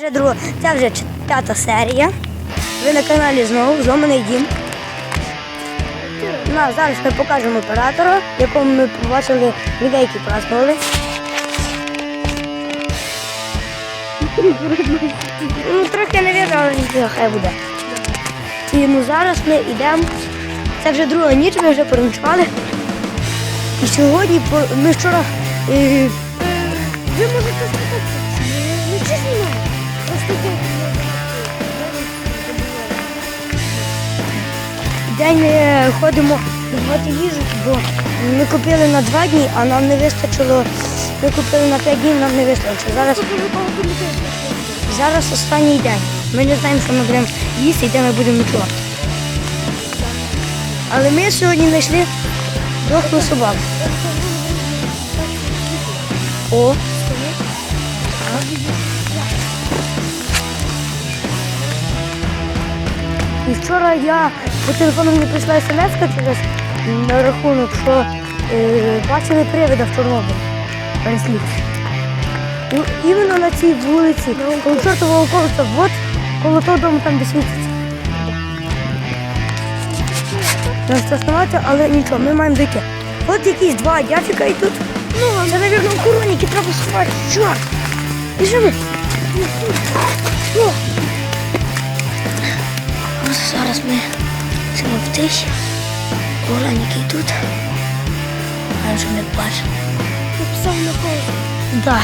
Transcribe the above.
Вже друга, це вже п'ята серія. Ви на каналі знову Зломаний дім. Ну, а зараз ми покажемо оператора, якому ми побачили людей, які празднували. Ну, трохи не вірно, але хай буде. І ну, зараз ми йдемо. Це вже друга ніч, ми вже переночували. І сьогодні ми вчора. Е, Ви можете спитатися, День е, ходимо купувати їжу, бо ми купили на два дні, а нам не вистачило. Ми купили на п'ять днів, нам не вистачило. Зараз, зараз останній день. Ми не знаємо, що ми будемо їсти і де ми будемо ночувати. Але ми сьогодні знайшли дохлу собаку. О, І вчора я по телефону мені прийшла смс через на рахунок, що е, бачили привида в Чорнобилі. Переслід. Ну, іменно на цій вулиці, коло чортового колеса, от коло того дому там де світиться. Нам страшнувати, але нічого, ми маємо дойти. От якісь два дядька і тут. Ну, це, мабуть, охоронники треба сховати. Чорт! Біжимо. Зараз ми цьому птичі. Олень, який тут. А вже не бачимо. Написав на кого. Да.